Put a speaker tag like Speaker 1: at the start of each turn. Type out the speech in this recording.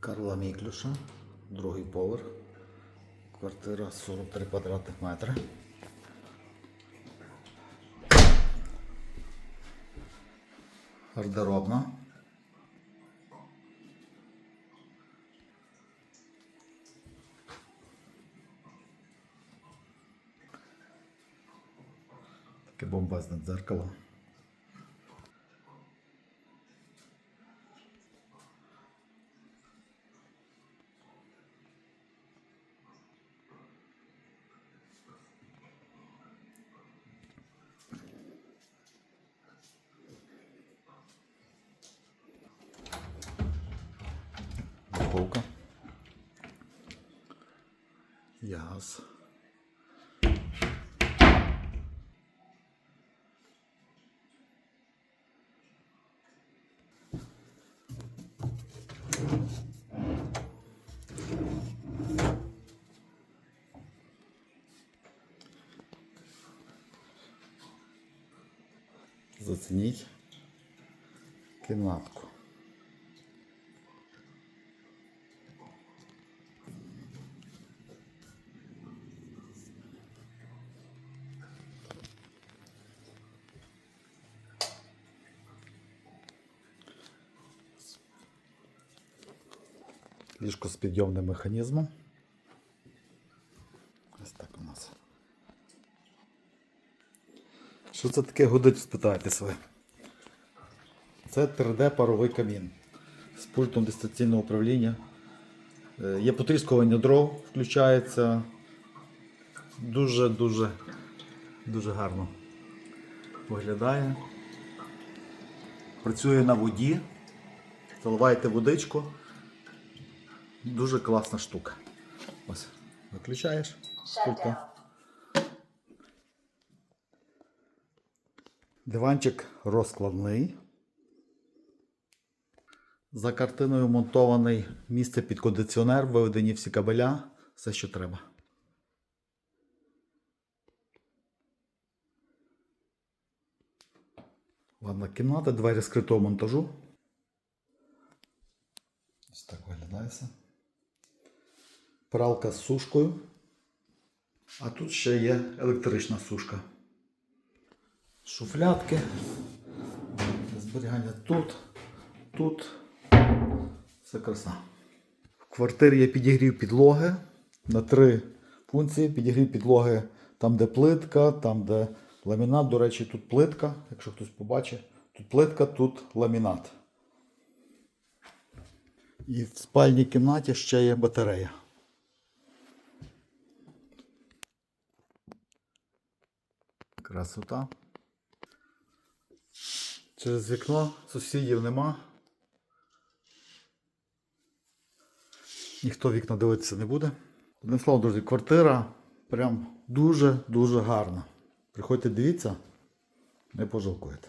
Speaker 1: Карла Міклюша, другий поверх. Квартира 43 квадратних метри. Гардеробна. Таке бомбезне дзеркало. Духовка. Газ. Зацініть кімнатку. Ліжко з підйомним механізмом. Ось так у нас. Що це таке гудить, спитаєтесь ви? Це 3D-паровий камін з пультом дистанційного управління. Е, Є потріскування дров, включається. Дуже-дуже дуже гарно виглядає. Працює на воді. Заливаєте водичку. Дуже класна штука. Ось, виключаєш пульта. Диванчик розкладний. За картиною монтований місце під кондиціонер, виведені всі кабеля, все, що треба. Ванна кімната, двері скритого монтажу. Ось так виглядає все. Пралка з сушкою. А тут ще є електрична сушка. Шуфлятки. Зберігання тут, тут. Все краса. В квартирі є підігрів підлоги на три функції. Підігрів підлоги там, де плитка, там, де ламінат. До речі, тут плитка, якщо хтось побачить. Тут плитка, тут ламінат. І в спальній кімнаті ще є батарея. Красота. Через вікно сусідів нема. Ніхто вікна дивитися не буде. Одним словом, друзі, квартира прям дуже-дуже гарна. Приходьте, дивіться, не пожалкуєте.